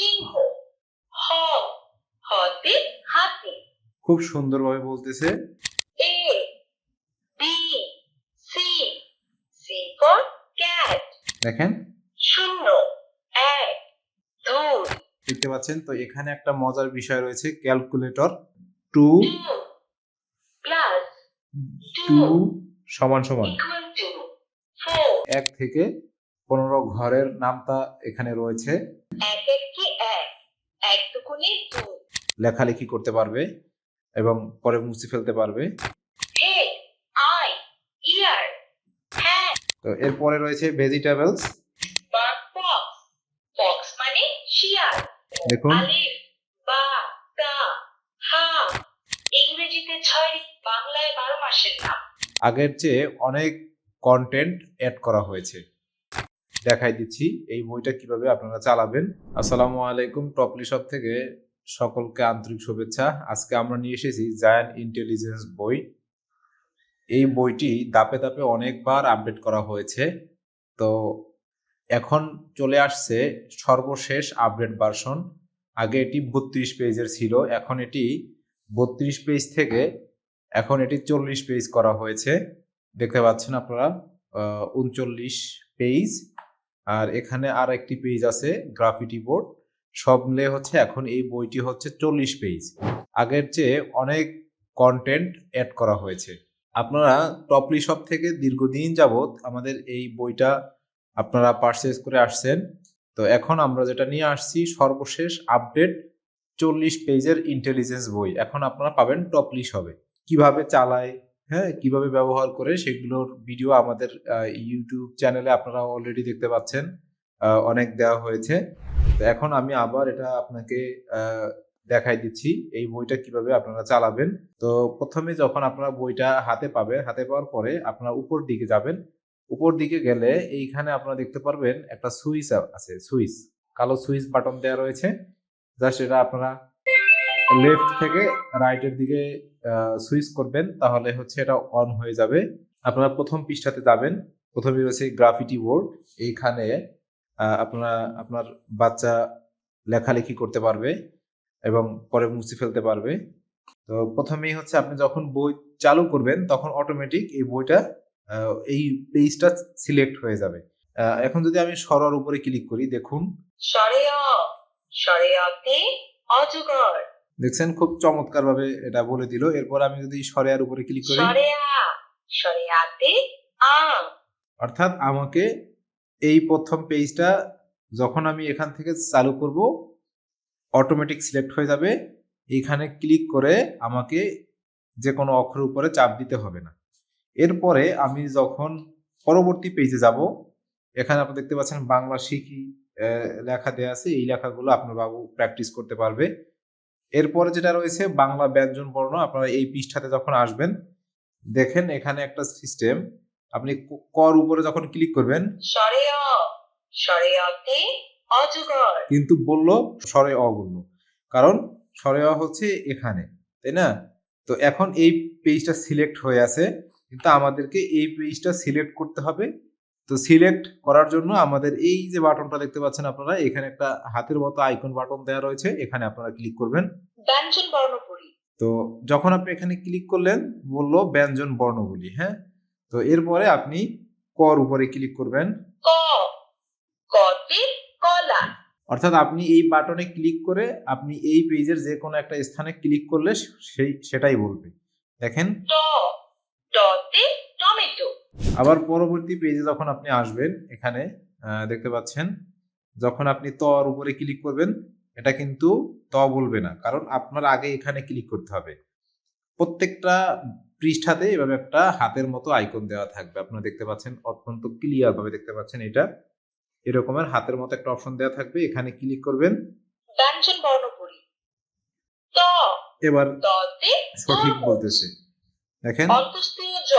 সিংহ হ হতে হাতি খুব সুন্দরভাবে বলতেছে। A B C C for cat দেখেন। শূন্য এক দুই। দেখতে পাচ্ছেন? তো এখানে একটা মজার বিষয় রয়েছে ক্যালকুলেটর। টু plus টু সমান সমান। এক থেকে পনেরো ঘরের নামটা এখানে রয়েছে এক এককে এক এক দুগুণে দুই লেখালেখি করতে পারবে এবং পরে মুছে ফেলতে পারবে। Ear hand তো এরপরে রয়েছে ভেজিটেবলস মানে দেখুন। আলিফ বা তা হা। ইংরেজিতে ছয় বাংলায় বারো মাসের নাম। আগের চেয়ে অনেক কন্টেন্ট অ্যাড করা হয়েছে। দেখাই দিচ্ছি এই বইটা কীভাবে আপনারা চালাবেন। আসসালামু আলাইকুম টপলি শপ থেকে সকলকে আন্তরিক শুভেচ্ছা। আজকে আমরা নিয়ে এসেছি জায়ান্ট ইন্টেলিজেন্স বই। এই বইটি দাপে দাপে অনেকবার আপডেট করা হয়েছে। তো এখন চলে আসছে সর্বশেষ আপডেট ভার্সন আগে এটি বত্রিশ পেজের ছিল, এখন এটি বত্রিশ পেজ থেকে এখন এটি চল্লিশ পেজ করা হয়েছে। দেখতে পাচ্ছেন আপনারা উনচল্লিশ পেজ। আর এখানে আর একটি পেজ আছে গ্রাফিটি বোর্ড সব মিলে হচ্ছে এখন এই বইটি হচ্ছে চল্লিশ পেজ। আগের চেয়ে অনেক কন্টেন্ট অ্যাড করা হয়েছে। আপনারা টপলি শপ থেকে দীর্ঘদিন যাবৎ আমাদের এই বইটা আপনারা পারচেজ করে আসছেন। তো এখন আমরা যেটা নিয়ে আসছি, সর্বশেষ আপডেট চল্লিশ পেজের ইন্টেলিজেন্স বই। এখন আপনারা পাবেন টপলি শপে কীভাবে চালায় হ্যাঁ কীভাবে ব্যবহার করে সেগুলোর ভিডিও আমাদের ইউটিউব চ্যানেলে আপনারা অলরেডি দেখতে পাচ্ছেন। অনেক দেওয়া হয়েছে। তো এখন আমি আবার এটা আপনাকে দেখাই দিচ্ছি এই বইটা কীভাবে আপনারা চালাবেন। তো প্রথমে যখন আপনারা বইটা হাতে পাবেন, হাতে পাওয়ার পরে আপনারা উপর দিকে যাবেন। উপর দিকে গেলে এইখানে আপনারা দেখতে পারবেন একটা সুইচ আছে, সুইচ। কালো সুইচ বাটন দেওয়া রয়েছে। জাস্ট এটা আপনারা লেফট থেকে রাইটের দিকে সুইচ করবেন, তাহলে হচ্ছে এটা অন হয়ে যাবে। আপনারা প্রথম পৃষ্ঠাতে যাবেন। প্রথমে রয়েছে গ্রাফিটি বোর্ড। এইখানে আপনারা আপনার বাচ্চা লেখালেখি করতে পারবে এবং পরে মুছে ফেলতে পারবে। তো প্রথমেই হচ্ছে আপনি যখন বই চালু করবেন তখন অটোমেটিক এই বইটা এই পেজটা সিলেক্ট হয়ে যাবে। এখন যদি আমি সরার উপরে ক্লিক করি দেখুন। দেখছেন খুব চমৎকার ভাবে এটা বলে দিল। এরপর আমি যদি সরেয়ার উপরে ক্লিক করি। অর্থাৎ আমাকে এই প্রথম পেজটা যখন আমি এখান থেকে চালু করব অটোমেটিক সিলেক্ট হয়ে যাবে। এইখানে ক্লিক করে আমাকে যে কোনো অক্ষরের উপরে চাপ দিতে হবে না। এরপরে আমি যখন পরবর্তী পেজে যাব, এখানে আপনি দেখতে পাচ্ছেন বাংলা শিখি লেখা দেওয়া আছে। এই লেখাগুলো আপনার বাবু প্র্যাকটিস করতে পারবে। এরপরে যেটা রয়েছে, বাংলা ব্যঞ্জন বর্ণ, আপনারা এই পৃষ্ঠাতে যখন আসবেন, দেখেন এখানে একটা সিস্টেম আপনি কর উপরে যখন ক্লিক করবেন সরে সরে কিন্তু বলল স্বরে অ বলল। কারণ স্বরে অ হচ্ছে এখানে তাই না? তো এখন এই পেজটা সিলেক্ট হয়ে আছে কিন্তু আমাদেরকে এই পেজটা সিলেক্ট করতে হবে। তো সিলেক্ট করার জন্য আমাদের এই যে বাটনটা দেখতে পাচ্ছেন আপনারা এখানে একটা হাতের মতো আইকন বাটন দেওয়া রয়েছে এখানে আপনারা ক্লিক করবেন। ব্যঞ্জন তো যখন আপনি এখানে ক্লিক করলেন বলল ব্যঞ্জন বর্ণগুলি হ্যাঁ? তো এরপরে আপনি কর উপরে ক্লিক করবেন। কলা। অর্থাৎ আপনি এই বাটনে ক্লিক করে আপনি এই পেজের যে কোনো একটা স্থানে ক্লিক করলে সেই সেটাই বলবে। দেখেন। টমেটো। আবার পরবর্তী পেজে যখন আপনি আসবেন এখানে দেখতে পাচ্ছেন যখন আপনি তর উপরে ক্লিক করবেন এটা কিন্তু ত বলবে না কারণ আপনার আগে এখানে ক্লিক করতে হবে। প্রত্যেকটা পৃষ্ঠাতে এভাবে একটা হাতের মতো আইকন দেওয়া থাকবে। আপনারা দেখতে পাচ্ছেন অত্যন্ত ক্লিয়ার ভাবে দেখতে পাচ্ছেন এটা। এরকমের হাতের মতো একটা অপশন দেওয়া থাকবে। এখানে ক্লিক করবেন। ব্যঞ্জন বর্ণপরি ত। এবার সঠিক বলতেছে। দেখেন। অন্তস্তীয় জ।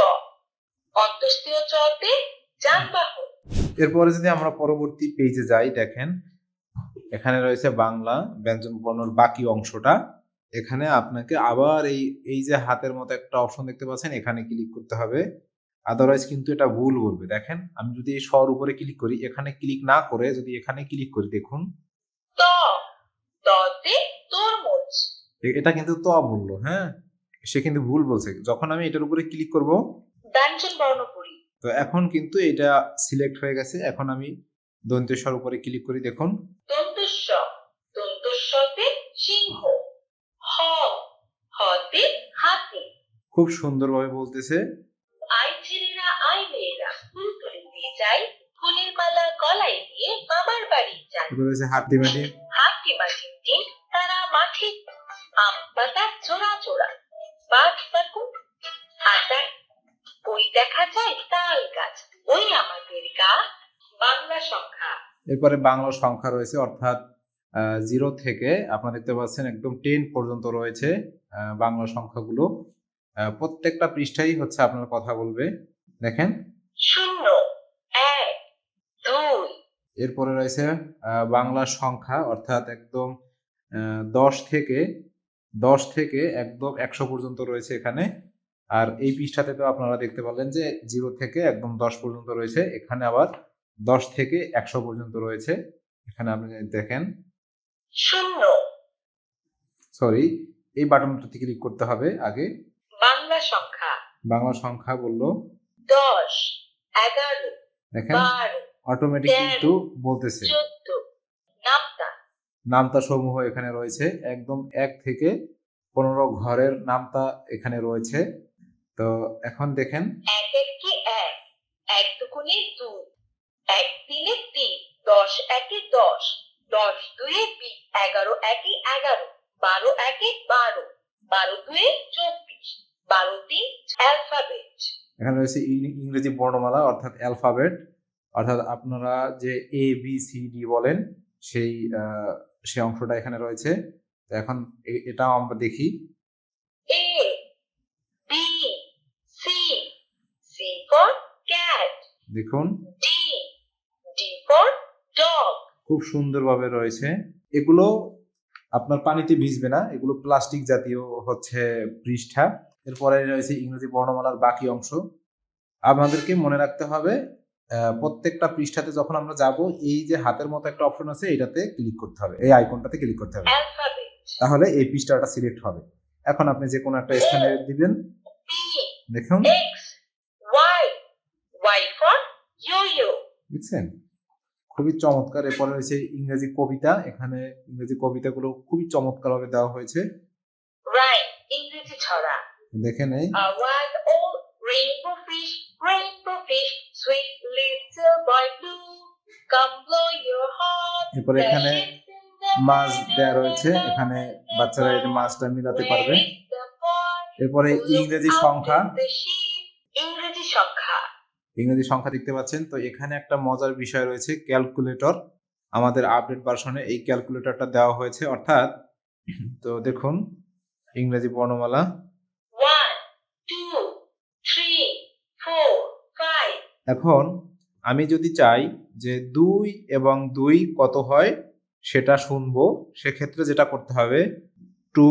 অন্তস্তীয় জতে যানবাহন। এরপরে যদি আমরা পরবর্তী পেজে যাই দেখেন। এখানে রয়েছে বাংলা ব্যঞ্জন বর্ণর বাকি অংশটা। এখানে আপনাকে আবার এই এই যে হাতের মতো একটা অপশন দেখতে পাচ্ছেন এখানে ক্লিক করতে হবে। আদারওয়াইজ কিন্তু এটা ভুল বলবে। দেখেন আমি যদি এই স্বর উপরে ক্লিক করি এখানে ক্লিক না করে যদি এখানে ক্লিক করি দেখুন। এটা কিন্তু ত বলল হ্যাঁ? সে কিন্তু ভুল বলছে। যখন আমি এটার উপরে ক্লিক করব ব্যঞ্জন তো এখন কিন্তু এটা সিলেক্ট হয়ে গেছে। এখন আমি দন্তেশ্বর উপরে ক্লিক করি দেখুন। দন্তস্ব দন্তস্বতে সিংহ হ হতে হাতি খুব সুন্দরভাবে বলতেছে। আই ছেলেরা আই মেয়েরা ফুল তুলে দিয়ে যাই ফুলের মালা গলায় দিয়ে মামার বাড়ি যাই এরপরে রয়েছে হাড্ডিমাটি হাতি মাটির দিন তারা মাঠে আম পাতা চোরা চোরা বাদ পাকু আটার ওই দেখা যায় তাল গাছ ওই আমাদের গা বাংলা সংখ্যা। এরপরে বাংলা সংখ্যা রয়েছে অর্থাৎ জিরো থেকে আপনারা দেখতে পাচ্ছেন একদম টেন পর্যন্ত রয়েছে বাংলা সংখ্যাগুলো। প্রত্যেকটা পৃষ্ঠাই হচ্ছে আপনার কথা বলবে। দেখেন। শূন্য এক দুই। এরপরে রয়েছে বাংলা সংখ্যা অর্থাৎ একদম দশ থেকে দশ থেকে একদম একশো পর্যন্ত রয়েছে এখানে। আর এই পৃষ্ঠাতে তো আপনারা দেখতে পারলেন যে জিরো থেকে একদম দশ পর্যন্ত রয়েছে। এখানে আবার দশ থেকে একশো পর্যন্ত রয়েছে। এখানে আপনি দেখেন। শূন্য। সরি এই বাটনটাতে ক্লিক করতে হবে আগে। বাংলা সংখ্যা। বাংলা সংখ্যা বলল? দশ এগারো দেখেন অটোমেটিক কিন্তু বলতেছে। নামতা। নামতা সমূহ এখানে রয়েছে একদম এক থেকে পনেরো ঘরের নামতা এখানে রয়েছে। তো এখন দেখেন এক একে এক? এক দুগুণে দুই এক তিনে তিন দশ একে দশ দশ দুয়ে বিশ এগারো একে এগারো বারো একে বারো বারো দুয়ে চব্বিশ। এখানে রয়েছে ইংরেজি বর্ণমালা অর্থাৎ অ্যালফাবেট অর্থাৎ আপনারা যে এ বি সি ডি বলেন সেই সেই অংশটা এখানে রয়েছে। তো এখন এটাও আমরা দেখি। A B C C for cat দেখুন। ডি ডি ফর ডগ খুব সুন্দরভাবে রয়েছে। এগুলো আপনার পানিতে ভিজবে না। এগুলো প্লাস্টিক জাতীয় হচ্ছে পৃষ্ঠা। এরপরে রয়েছে ইংরেজি বর্ণমালার বাকি অংশ। আমাদেরকে মনে রাখতে হবে প্রত্যেকটা পৃষ্ঠাতে যখন আমরা যাব এই যে হাতের মতো একটা অপশন আছে এটাতে ক্লিক করতে হবে। এই আইকনটাতে ক্লিক করতে হবে। তাহলে এই পৃষ্ঠাটা সিলেক্ট হবে। এখন আপনি যে কোনো একটা স্থানে দিবেন। দেখুন। বুঝছেন খুবই চমৎকার। এরপরে রয়েছে ইংরেজি কবিতা। এখানে ইংরেজি কবিতাগুলো খুবই চমৎকারভাবে দেওয়া হয়েছে। দেখে নেই। A old rainbow fish, rainbow fish, sweet little boy blue, come blow your heart. এরপরে এখানে মাছ and রয়েছে। এখানে বাচ্চারা এই মাছটা মিলাতে পারবে। এরপরে ইংরেজি সংখ্যা? ইংরেজি সংখ্যা। ইংরেজি সংখ্যা দেখতে পাচ্ছেন। তো এখানে একটা মজার বিষয় রয়েছে ক্যালকুলেটর আমাদের আপডেট ভার্সনে এই ক্যালকুলেটরটা দেওয়া হয়েছে। অর্থাৎ তো দেখুন ইংরেজি বর্ণমালা one two three four five এখন আমি যদি চাই যে দুই এবং দুই কত হয় সেটা শুনব সেক্ষেত্রে যেটা করতে হবে টু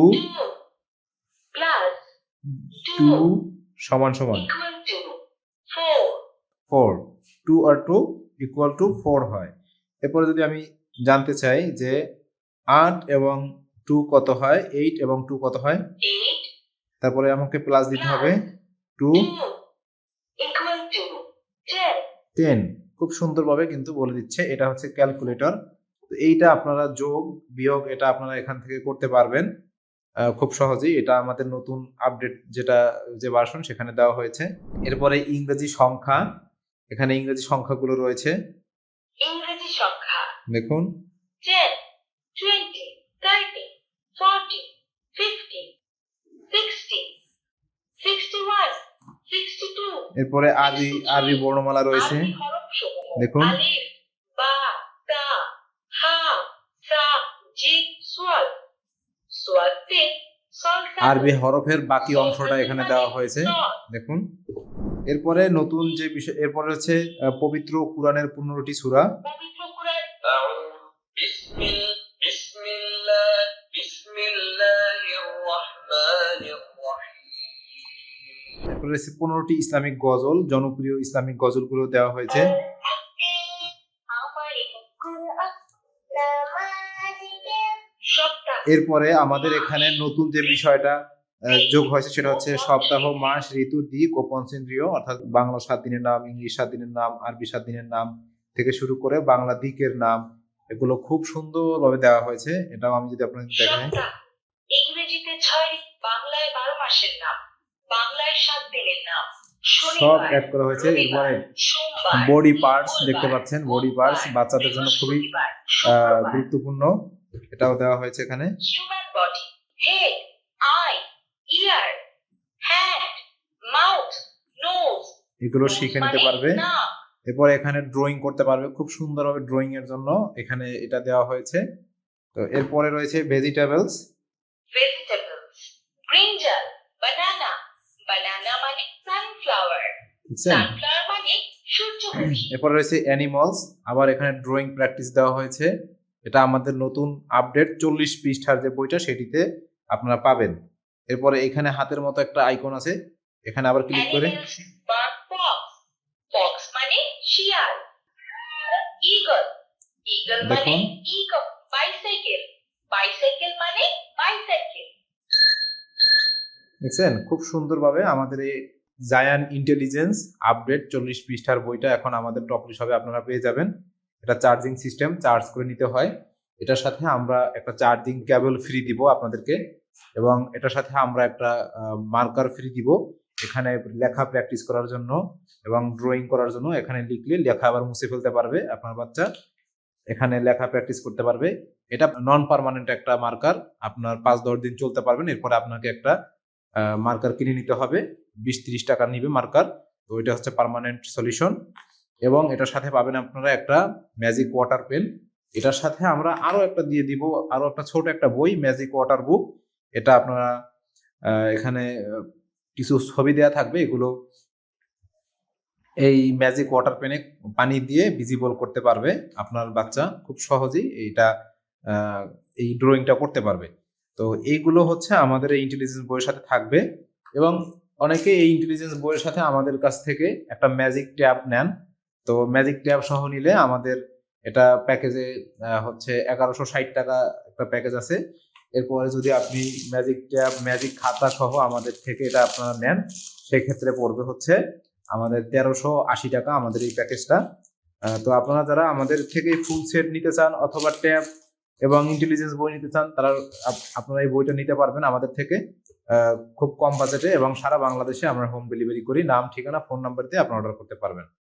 টু সমান সমান ফোর। টু আর টু ইকুয়াল টু ফোর হয়। এরপরে যদি আমি জানতে চাই যে আট এবং টু কত হয় এইট এবং টু কত হয়? তারপরে আমাকে প্লাস দিতে হবে টু। টেন খুব সুন্দরভাবে কিন্তু বলে দিচ্ছে এটা হচ্ছে ক্যালকুলেটর তো এইটা আপনারা যোগ বিয়োগ এটা আপনারা এখান থেকে করতে পারবেন। খুব সহজেই এটা আমাদের নতুন আপডেট যেটা যে ভার্সন সেখানে দেওয়া হয়েছে। এরপরে ইংরেজি সংখ্যা এখানে ইংরেজি সংখ্যাগুলো রয়েছে। ইংরেজি সংখ্যা। দেখুন। 10 এরপরে আরবি আরবি বর্ণমালা রয়েছে। দেখুন। আরবি হরফের বাকি অংশটা এখানে দেওয়া হয়েছে। দেখুন। এরপরে নতুন যে বিষয় এরপরে হচ্ছে পবিত্র কোরআনের পনেরোটি সূরা। রয়েছে পনেরোটি ইসলামিক গজল, জনপ্রিয় ইসলামিক গজলগুলো দেওয়া হয়েছে। এরপরে আমাদের এখানে নতুন যে বিষয়টা যোগ হয়েছে সেটা হচ্ছে সপ্তাহ, মাস, ঋতু, দিক ও পঞ্চেন্দ্রীয়, অর্থাৎ বাংলা সাত দিনের নাম, ইংলিশ সাত দিনের নাম, আরবি সাত দিনের নাম থেকে শুরু করে বাংলা দিকের নাম, এগুলো খুব সুন্দরভাবে দেওয়া হয়েছে। এটাও আমি যদি আপনাদের দেখেন সব অ্যাড করা হয়েছে এরপরে বডি পার্টস দেখতে পাচ্ছেন বডি পার্টস বাচ্চাদের জন্য খুবই গুরুত্বপূর্ণ এটাও দেওয়া হয়েছে এখানে. এগুলো শিখে নিতে মানে পারবে। এরপরে এখানে ড্রয়িং করতে পারবে খুব সুন্দরভাবে ড্রয়িং এর জন্য এখানে এটা দেওয়া হয়েছে। তো এরপরে রয়েছে ভেজিটেবলস vegetables, বুঝছেন। এরপরে রয়েছে অ্যানিমালস আবার এখানে ড্রয়িং প্র্যাকটিস দেওয়া হয়েছে। এটা আমাদের নতুন আপডেট চল্লিশ পৃষ্ঠার যে বইটা সেটিতে আপনারা পাবেন। এরপরে এখানে হাতের মতো একটা আইকন আছে। এখানে আবার ক্লিক করে। দেখুন। দেখছেন? খুব সুন্দরভাবে আমাদের এই জায়ান ইন্টেলিজেন্স আপডেট চল্লিশ পৃষ্ঠার বইটা এখন আমাদের টপ হিসাবে আপনারা পেয়ে যাবেন। এটা চার্জিং সিস্টেম চার্জ করে নিতে হয়। এটার সাথে আমরা একটা চার্জিং কেবল ফ্রি দিব আপনাদেরকে এবং এটার সাথে আমরা একটা মার্কার ফ্রি দিব এখানে লেখা প্র্যাকটিস করার জন্য এবং ড্রয়িং করার জন্য। এখানে লিখলে লেখা আবার মুছে ফেলতে পারবে আপনার বাচ্চা। এখানে লেখা প্র্যাকটিস করতে পারবে। এটা নন পারমানেন্ট একটা মার্কার আপনার পাঁচ দশ দিন চলতে পারবেন এরপরে আপনাকে একটা মার্কার কিনে নিতে হবে। বিশ তিরিশ টাকা নিবে মার্কার তো এটা হচ্ছে পার্মানেন্ট সলিউশন এবং এটার সাথে পাবেন আপনারা একটা ম্যাজিক ওয়াটার পেন এটার সাথে আমরা আরও একটা দিয়ে দিব আরও একটা ছোট একটা বই ম্যাজিক ওয়াটার বুক এটা আপনারা এখানে কিছু ছবি দেওয়া থাকবে। এগুলো এই ম্যাজিক ওয়াটার পেনে পানি দিয়ে ভিজিবল করতে পারবে আপনার বাচ্চা। খুব সহজেই এইটা এই ড্রয়িংটা করতে পারবে। তো এইগুলো হচ্ছে আমাদের এই ইন্টেলিজেন্স বইয়ের সাথে থাকবে। এবং অনেকে এই ইন্টেলিজেন্স বইয়ের সাথে আমাদের কাছ থেকে একটা ম্যাজিক ট্যাব নেন। তো ম্যাজিক ট্যাব সহ নিলে আমাদের এটা প্যাকেজে হচ্ছে এগারোশো ষাট টাকা একটা প্যাকেজ আছে। এরপরে যদি আপনি ম্যাজিক ট্যাব ম্যাজিক খাতা সহ আমাদের থেকে এটা আপনারা নেন, সেক্ষেত্রে পড়বে হচ্ছে আমাদের তেরোশো আশি টাকা আমাদের এই প্যাকেজটা তো আপনারা যারা আমাদের থেকে ফুল সেট নিতে চান অথবা ট্যাব এবং ইন্টেলিজেন্স বই নিতে চান, তারা আপ- আপনারা এই বইটা নিতে পারবেন আমাদের থেকে। খুব কম বাজেটে এবং সারা বাংলাদেশে আমরা হোম ডেলিভারি করি। নাম, ঠিকানা ফোন নাম্বার দিয়ে আপনি অর্ডার করতে পারবেন।